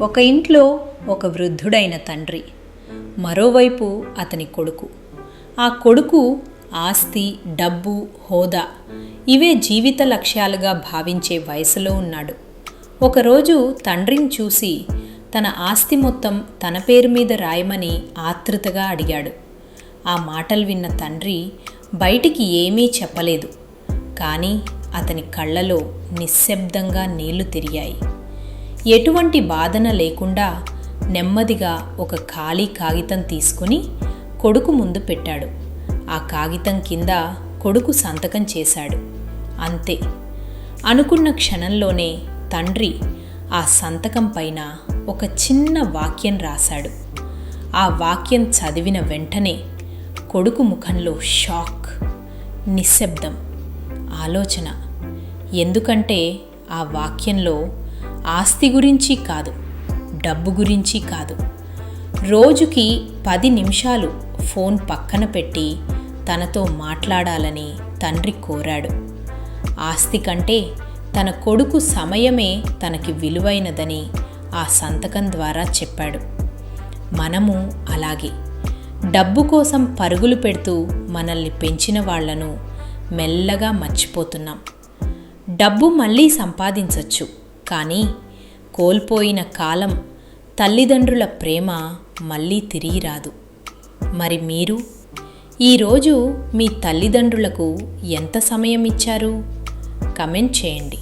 ఒక ఇంట్లో ఒక వృద్ధుడైన తండ్రి మరోవైపు అతని కొడుకు. ఆ కొడుకు ఆస్తి డబ్బు హోదా ఇవే జీవిత లక్ష్యాలుగా భావించే వయసులో ఉన్నాడు. ఒకరోజు తండ్రిని చూసి తన ఆస్తి మొత్తం తన పేరు మీద రాయమని ఆతృతగా అడిగాడు. ఆ మాటలు విన్న తండ్రి బయటికి ఏమీ చెప్పలేదు. కానీ అతని కళ్ళలో నిశ్శబ్దంగా నీళ్ళు తిరిగాయి. ఎటువంటి బాధన లేకుండా నెమ్మదిగా ఒక ఖాళీ కాగితం తీసుకుని కొడుకు ముందు పెట్టాడు. ఆ కాగితం కింద కొడుకు సంతకం చేశాడు. అంతే. అనుకున్న క్షణంలోనే తండ్రి ఆ సంతకం పైన ఒక చిన్న వాక్యం రాశాడు. ఆ వాక్యం చదివిన వెంటనే కొడుకు ముఖంలో షాక్ నిశ్శబ్దం ఆలోచన. ఎందుకంటే ఆ వాక్యంలో ఆస్తి గురించి కాదు డబ్బు గురించి కాదు. రోజుకి పది నిమిషాలు ఫోన్ పక్కన పెట్టి తనతో మాట్లాడాలని తండ్రి కోరాడు. ఆస్తి కంటే తన కొడుకు సమయమే తనకి విలువైనదని ఆ సంతకం ద్వారా చెప్పాడు. మనము అలాగే. డబ్బు కోసం పరుగులు పెడుతూ మనల్ని పెంచిన వాళ్ళను మెల్లగా మర్చిపోతున్నాం. డబ్బు మళ్ళీ సంపాదించవచ్చు కానీ కోల్పోయిన కాలం తల్లిదండ్రుల ప్రేమ మళ్ళీ తిరిగి రాదు. మరి మీరు? ఈరోజు మీ తల్లిదండ్రులకు ఎంత సమయం ఇచ్చారు? కమెంట్ చేయండి.